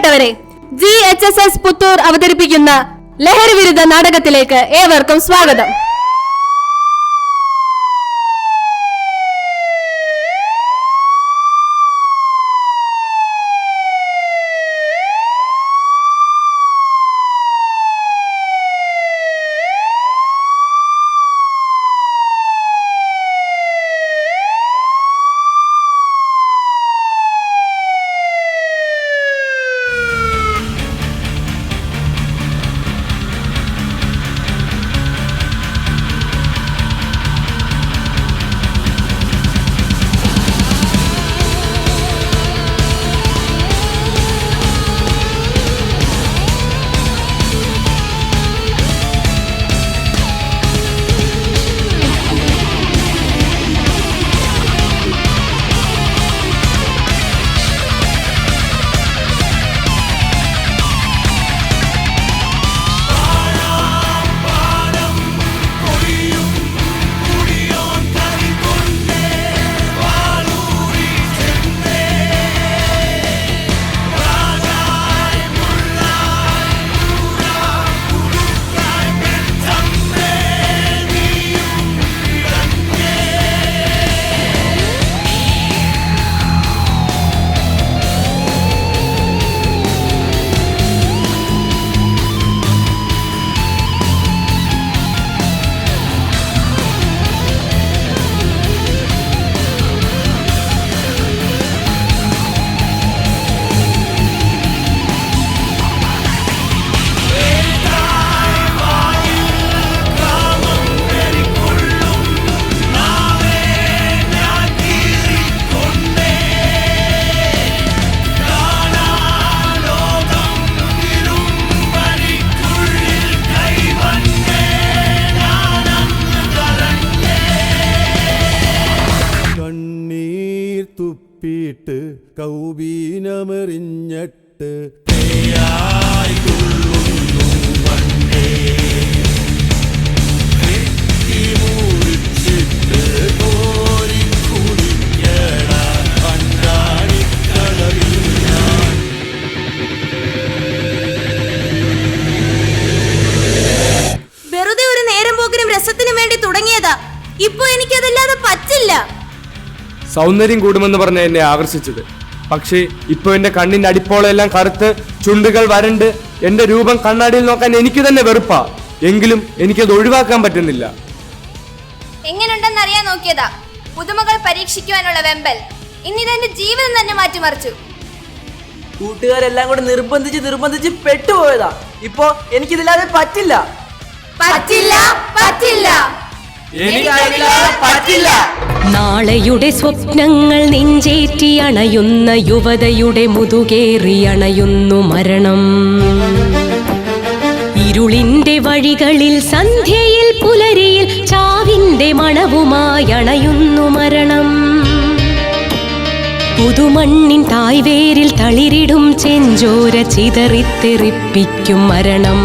പ്രിയപ്പെട്ടവരെ G H S S Puthur അവതരിപ്പിക്കുന്ന ലഹരി വിരുദ്ധ നാടകത്തിലേക്ക് ഏവർക്കും സ്വാഗതം. കൗബീനമെറിഞ്ഞിട്ട് വെറുതെ ഒരു നേരം പോക്കിനും രസത്തിനും വേണ്ടി തുടങ്ങിയതാ. ഇപ്പൊ എനിക്കതല്ലാതെ പറ്റില്ല. സൗന്ദര്യം കൂടുമെന്ന് പറഞ്ഞ എന്നെ ആകർഷിച്ചത്. പക്ഷേ ഇപ്പൊ എന്റെ കണ്ണിന്റെ അടിപ്പോളെല്ലാം കറുത്ത് ചുണ്ടുകൾ വരണ്ട് എന്റെ രൂപം കണ്ണാടിയിൽ നോക്കാൻ എനിക്ക് തന്നെ വെറുപ്പാ. എങ്കിലും എനിക്കത് ഒഴിവാക്കാൻ പറ്റുന്നില്ല. എങ്ങനെയുണ്ടെന്ന് അറിയാൻ നോക്കിയതാ. പുതുമകൾ പരീക്ഷിക്കുവാനുള്ള വെമ്പൽ. ഇന്നിതെന്റെ ജീവിതം തന്നെ മാറ്റിമറിച്ചു. കൂട്ടുകാരെല്ലാം കൂടെ നിർബന്ധിച്ച് നിർബന്ധിച്ച് പെട്ടുപോയതാ. ഇപ്പൊ എനിക്കിതില്ലാതെ പറ്റില്ല. പറ്റില്ല പറ്റില്ല. പറ്റില്ല. നാളെയുടെ സ്വപ്നങ്ങൾ നെഞ്ചേറ്റി അണയുന്ന യുവതയുടെ മുതുകേറി അണയുന്നു മരണം. ഇരുളിന്റെ വഴികളിൽ സന്ധ്യയിൽ പുലരിയിൽ ചാവിന്റെ മണവുമായി അണയുന്നു മരണം. പുതുമണ്ണിൻ തായ്വേരിൽ തളിരിടും ചെഞ്ചോര ചിതറിത്തെറിപ്പിക്കും മരണം.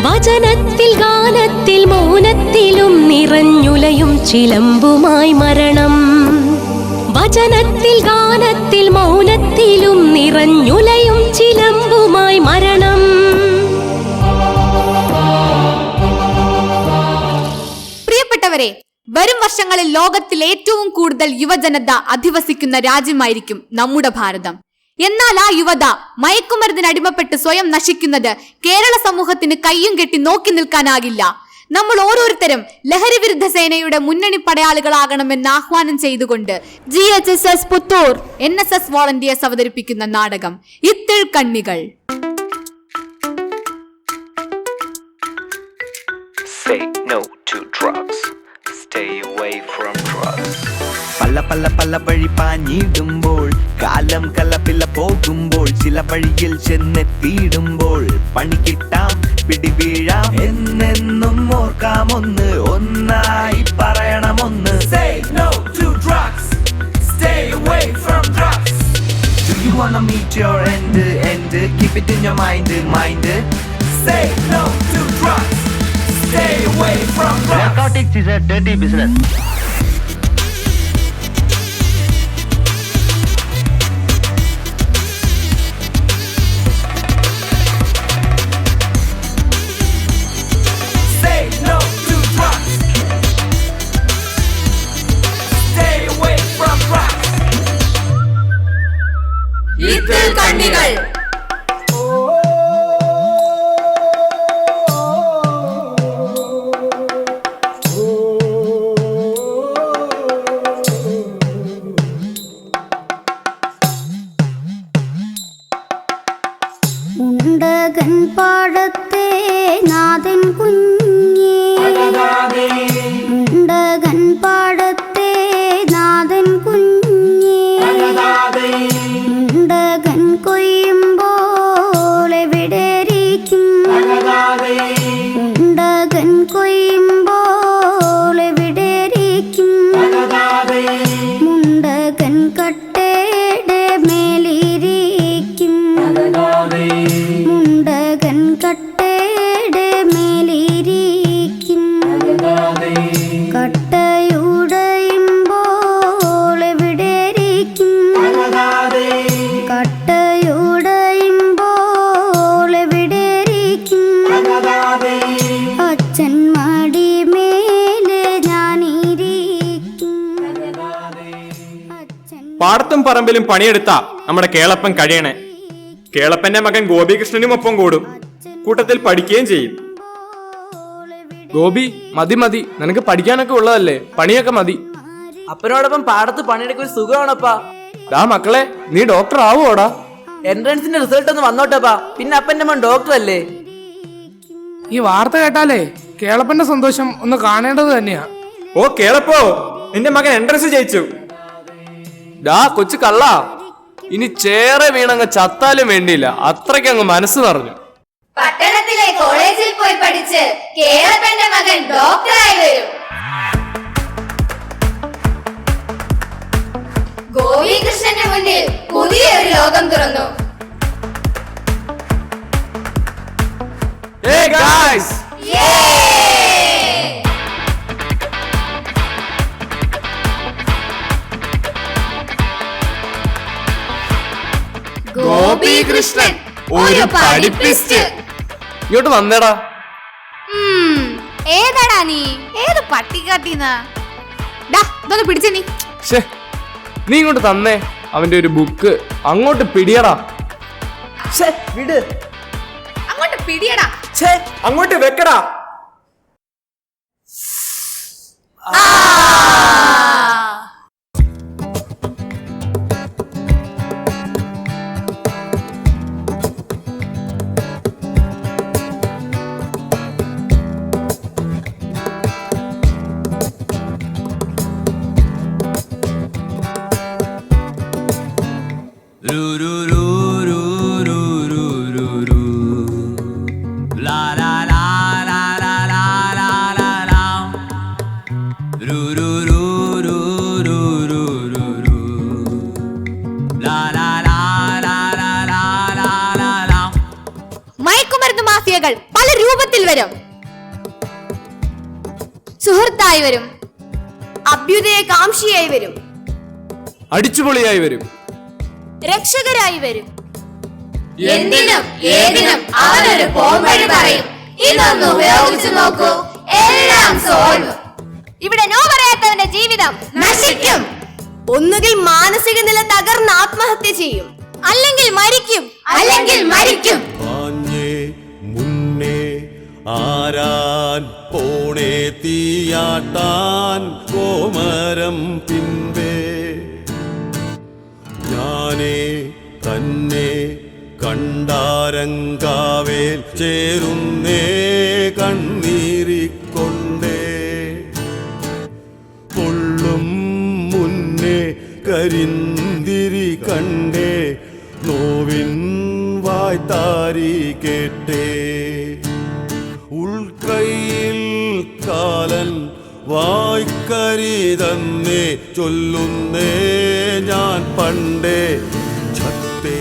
വചനത്തിൽ ഗാനത്തിൽ മൗനത്തിലും നിറഞ്ഞുലയും ചിലമ്പുമായി മരണം. വചനത്തിൽ ഗാനത്തിൽ മൗനത്തിലും നിറഞ്ഞുലയും ചിലമ്പുമായി മരണം. പ്രിയപ്പെട്ടവരെ വരും വർഷങ്ങളിൽ ലോകത്തിൽ ഏറ്റവും കൂടുതൽ യുവജനത അധിവസിക്കുന്ന രാജ്യമായിരിക്കും നമ്മുടെ ഭാരതം. എന്നാൽ ആ യുവത മയക്കുമരുന്നിന് അടിമപ്പെട്ട് സ്വയം നശിക്കുന്നത് കേരള സമൂഹത്തിന് കയ്യും കെട്ടി നോക്കി നിൽക്കാനാകില്ല നമ്മൾ ഓരോരുത്തരും ലഹരി വിരുദ്ധ സേനയുടെ മുന്നണി പടയാളികളാകണമെന്ന് ആഹ്വാനം ചെയ്തുകൊണ്ട് G H S S Puthur N S S volunteers അവതരിപ്പിക്കുന്ന നാടകം ഇത്തിൾ കണ്ണികൾ Say no to drugs. Stay away from drugs. പല പല പല വഴി പാഞ്ഞിടുമ്പോൾ കാലം കലപ്പില പോകുമ്പോൾ ചില വഴിയിൽ ചെന്നെത്തിയിടുമ്പോൾ പണി കിട്ടാം പിടിവീഴാം എന്നെന്നും ഓർക്കാമൊന്ന് ഒന്നായി പറയണമൊന്ന് Say no to drugs. Stay away from drugs. Do you wanna meet your end? End. Keep it in your mind. Mind. Say no to drugs. Stay away from drugs. Narcotics is a dirty business. ഉണ്ടകൻ പാടത്തെ നാഥൻ കുഞ്ഞേ. ഉണ്ടകൻ പാടത്തെ പറമ്പിലും പണിയെടുത്ത നമ്മുടെ കേളപ്പൻ കഴിയണേ. കേളപ്പന്റെ മകൻ ഗോപികൃഷ്ണനും ഒപ്പം കൂടും. കൂട്ടത്തിൽ പഠിക്കുകയും ചെയ്യും. ഗോപി മതി മതി. നിനക്ക് പഠിക്കാനൊക്കെ ഉള്ളതല്ലേ? പണിയൊക്കെ മതി. അപ്പനോടൊപ്പം പാടത്ത് പണിയെടുക്കൊരു സുഖമാണപ്പാ. ഡാ മക്കളെ നീ ഡോക്ടർ ആവുമോടാ എൻട്രൻസിന്റെ റിസൾട്ട് ഒന്ന് വന്നോട്ടപ്പാ. പിന്നെ അപ്പന്റെ മോൻ ഡോക്ടർ അല്ലേ? ഈ വാർത്ത കേട്ടാലേ കേളപ്പന്റെ സന്തോഷം ഒന്ന് കാണേണ്ടത് തന്നെയാ. ഓ കേളപ്പോ. നിന്റെ മകൻ എൻട്രൻസ് ജയിച്ചു. ഡാ കൊച്ചു കള്ള. ഇനി ചേറെ വീണങ്ങ് ചത്താലും വേണ്ടിയില്ല. അത്രയ്ക്കങ്ങ് മനസ്സ് നിറഞ്ഞു. പട്ടണത്തിലെ കോളേജിൽ പോയി പഠിച്ച് കേരളത്തിന്റെ മകൻ ഡോക്ടറായി വരും. ഗോപികൃഷ്ണന്റെ മുന്നിൽ പുതിയൊരു ലോകം തുറന്നു. Hey guys! ഗോപികൃഷ്ണൻ ഒരു പഠിപ്പിസ്റ്റ്. ഇങ്ങോട്ട് വന്നേടാ. ഏതാടാ നീ? ഏത് പട്ടിക്കാട്ടിന്ന് ഇതൊന്ന് പിടിച്ചേ നീ. ഷേ നീ ഇങ്ങോട്ട് തന്നേ. അവന്റെ ഒരു ബുക്ക്. അങ്ങോട്ട് പിടിയടാ. വിട്. അങ്ങോട്ട് പിടിയടാ. അങ്ങോട്ട് വെക്കടാ. മാഫിയകൾ പല രൂപത്തിൽ വരും. സുഹൃത്തായി വരും. അഭ്യുദയ കാംക്ഷിയായി വരും. അടിച്ചുപൊളിയായി വരും. രക്ഷകരായി വരും. എന്തിനും ഏതിനും അവനൊരു പോംവഴി പറയും. ഇതൊന്ന് ഉപയോഗിച്ചു നോക്കൂ. എല്ലാം സോൾവ്. ഇവിടെ നോ പറയാത്തവന്റെ ജീവിതം നശിക്കും. ഒന്നുകിൽ മാനസിക നില തകർന്ന് ആത്മഹത്യ ചെയ്യും. അല്ലെങ്കിൽ മരിക്കും. അല്ലെങ്കിൽ മരിക്കും. ആരാൻ പോണേ തീയാട്ടാൻ കോമരം പിൻപേ. ഞാനേ തന്നെ കണ്ടാരങ്കാവേൽ ചേരുന്നേ കണ്ണീരിക്കൊണ്ടേ കൊള്ളും മുന്നേ കരിന്തിരി കണ്ടേ. നോവിൻ വായ്ത്താരി കേട്ടേ. ഉൾക്കൈയിൽ കാലൻ വായ്ക്കരി ചൊല്ലുന്നേ ഞാൻ പണ്ടേ ചത്തേ.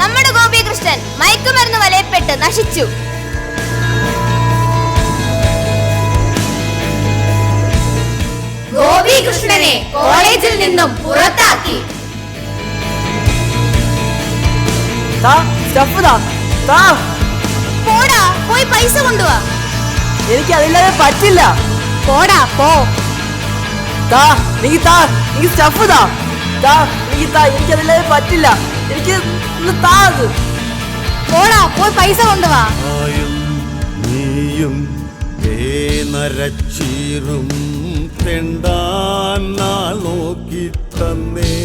നമ്മുടെ ഗോപികൃഷ്ണൻ മയക്കുമരുന്ന് വലയപ്പെട്ട് നശിച്ചു. ഗോപികൃഷ്ണനെ കോളേജിൽ നിന്നും പുറത്താക്കി. സ്റ്റഫ് താ. പോടാ പോയി പൈസ കൊണ്ടുവാ. എനിക്ക് അതില്ലാതെ പറ്റില്ല. പോടാ പോ. താ നീ താ നീ സ്റ്റഫ് താ. താ എനിക്ക് താ എനിക്കതില്ലാതെ പറ്റില്ല. എനിക്ക് ഒന്ന് താ അത്. പോടാ പോയി പൈസ കൊണ്ടുവാ. നീയും നരച്ചീറും തെണ്ടാൻ നാൾ നോക്കി തന്നേ.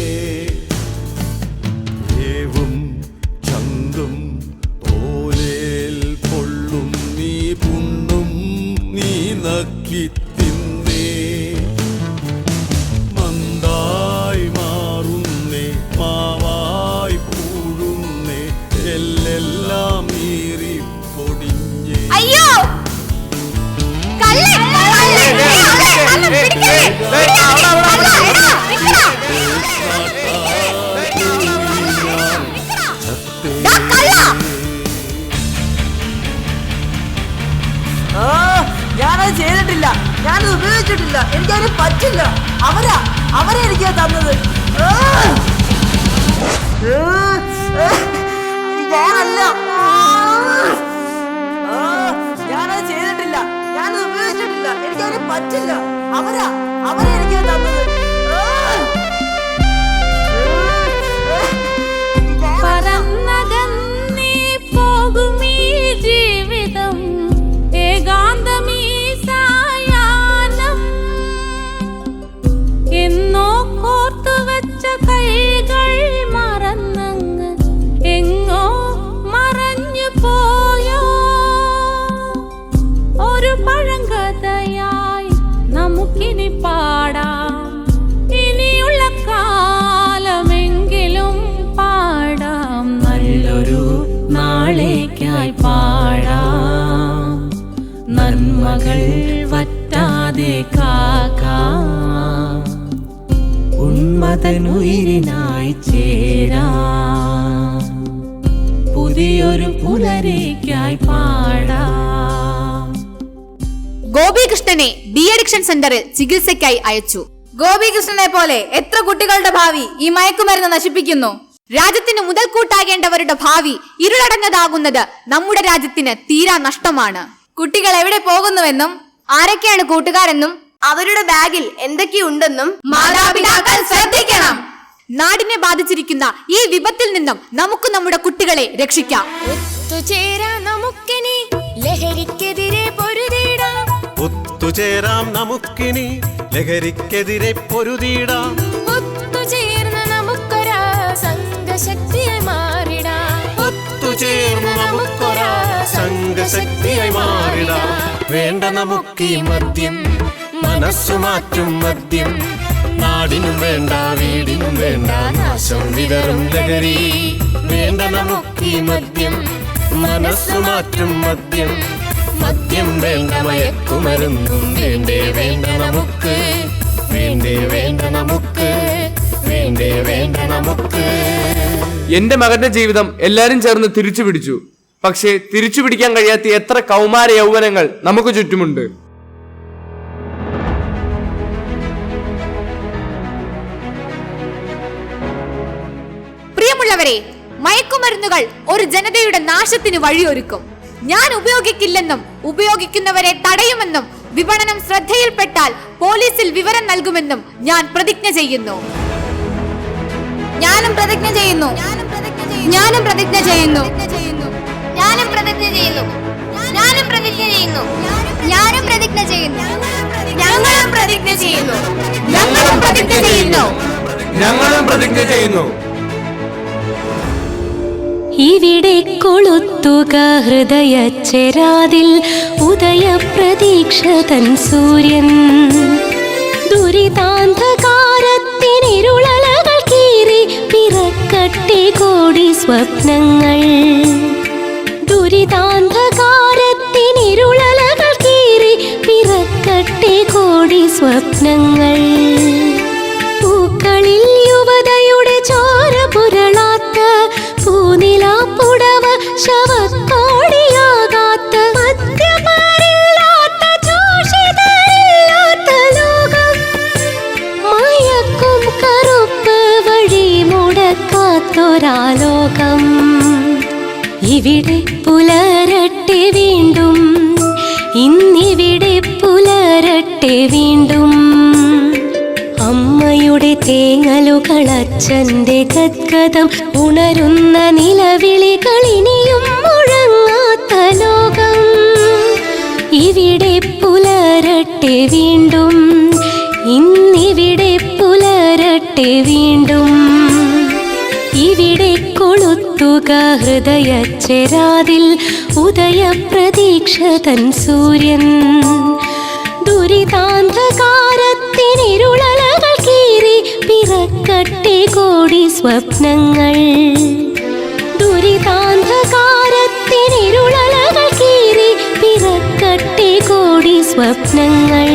പറ്റില്ല. അവരാ അവരെ എനിക്ക് തന്നത്. ഞാനല്ല. ഞാനത് ചെയ്തിട്ടില്ല. ഞാനത് ഉപയോഗിച്ചിട്ടില്ല. എനിക്കതിന് പറ്റില്ല. അവരാ അവരെ എനിക്ക് തന്നത്. പാടാം. ഗോപികൃഷ്ണനെ ഡി അഡിക്ഷൻ സെന്ററിൽ ചികിത്സയ്ക്കായി അയച്ചു. ഗോപികൃഷ്ണനെ പോലെ എത്ര കുട്ടികളുടെ ഭാവി ഈ മയക്കുമരുന്ന് നശിപ്പിക്കുന്നു? രാജ്യത്തിന് മുതൽക്കൂട്ടാകേണ്ടവരുടെ ഭാവി ഇരുളടഞ്ഞതാകുന്നത് നമ്മുടെ രാജ്യത്തിന് തീരാ നഷ്ടമാണ്. കുട്ടികൾ എവിടെ പോകുന്നുവെന്നും ആരൊക്കെയാണ് കൂട്ടുകാരെന്നും അവരുടെ ബാഗിൽ എന്തൊക്കെയുണ്ടെന്നും മാതാപിതാക്കൾ ശ്രദ്ധിക്കണം. നാടിനെ ബാധിച്ചിരിക്കുന്ന ഈ വിപത്തിൽ നിന്നും നമുക്ക് നമ്മുടെ കുട്ടികളെ രക്ഷിക്കാം. ഒത്തുചേരാ നമുക്കിനി. ലഹരിക്കെതിരെ പൊരുതിടാം ഒത്തുചേരാം നമുക്കിനി. ലഹരിക്കെതിരെ പൊരുതിയിടാം. ഒത്തുചേർന്ന് നമുക്കൊരാ സംഘശക്തിയായി മാറിടാം. ഒത്തുചേർന്ന് നമുക്കൊരാ സംഘശക്തിയായി മാറിടാം. വേണ്ട നമുക്ക് ഈ മദ്യം. മനസ്സു മാറ്റും മദ്യം. നാടിനും വേണ്ട വീടിനും വേണ്ട നാശം വിതറും ലഹരി. വേണ്ട നമുക്ക് ഈ മദ്യം. മനസ്സു മാറ്റും മദ്യം. മദ്യം വേണ്ട മയക്കുമരുന്നും വേണ്ടേ വേണ്ട നമുക്ക്. വേണ്ടേ വേണ്ട നമുക്ക്. വേണ്ടേ വേണ്ട നമുക്ക്. എന്റെ മകന്റെ ജീവിതം എല്ലാരും ചേർന്ന് തിരിച്ചു പിടിച്ചു പക്ഷേ തിരിച്ചു പിടിക്കാൻ കഴിയാത്ത എത്ര കൗമാര യൗവനങ്ങൾ നമുക്ക് ചുറ്റുമുണ്ട്. മയക്കുമരുന്നുകൾ ഒരു ജനതയുടെ നാശത്തിന് വഴിയൊരുക്കും ഞാൻ ഉപയോഗിക്കില്ലെന്നും ഉപയോഗിക്കുന്നവരെ തടയുമെന്നും വിപണനം ശ്രദ്ധയിൽപ്പെട്ടാൽ പോലീസിൽ വിവരം നൽകുമെന്നും ഞാൻ പ്രതിജ്ഞ ചെയ്യുന്നു ഞാനും പ്രതിജ്ഞ ചെയ്യുന്നു ഞാനും പ്രതിജ്ഞ ചെയ്യുന്നു ഞാനും പ്രതിജ്ഞ ചെയ്യുന്നു ഞാനും പ്രതിജ്ഞ ചെയ്യുന്നു ഞാനും പ്രതിജ്ഞ ചെയ്യുന്നു ഞങ്ങളും പ്രതിജ്ഞ ചെയ്യുന്നു ഞങ്ങളും പ്രതിജ്ഞ ചെയ്യുന്നു ഞങ്ങളും പ്രതിജ്ഞ ചെയ്യുന്നു ഇവിടെ കൊളുത്തുക ഹൃദയ ചെരാതിൽ ഉദയ പ്രതീക്ഷ തൻ സൂര്യൻ. ദുരിതാന്ധകാരത്തിനിരുളകൾ കീറി പിറക്കട്ടെ കോടി സ്വപ്നങ്ങൾ. ദുരിതാന്ധകാരത്തിനിരുളകൾ കീറി പിറക്കട്ടെ കോടി സ്വപ്നങ്ങൾ. മുടക്കാത്തൊരാലോകം ഇവിടെ പുലരട്ടെ വീണ്ടും. ഇന്നിവിടെ പുലരട്ടെ വീണ്ടും. അമ്മയുടെ തേങ്ങലുകൾ അച്ഛന്റെ ഗദ്ഗതം ഉണരുന്ന നിലവിളികളിനിയും മുഴങ്ങാത്ത ലോകം. ഇവിടെ പുലരട്ടെ വീണ്ടും. ഇന്നിവിടെ പുലരട്ടെ വീണ്ടും. കൊളുത്തുക ഹൃദയച്ചെരാതിൽ ഉദയപ്രതീക്ഷ തൻ സൂര്യൻ. ദുരിതാന്ധകാരത്തിനിരുളകൾ കീറി പിറക്കട്ടെ കോടി സ്വപ്നങ്ങൾ. ദുരിതാന്ധകാരത്തിനിരുളകൾ കീറി പിറക്കട്ടെ കോടി സ്വപ്നങ്ങൾ.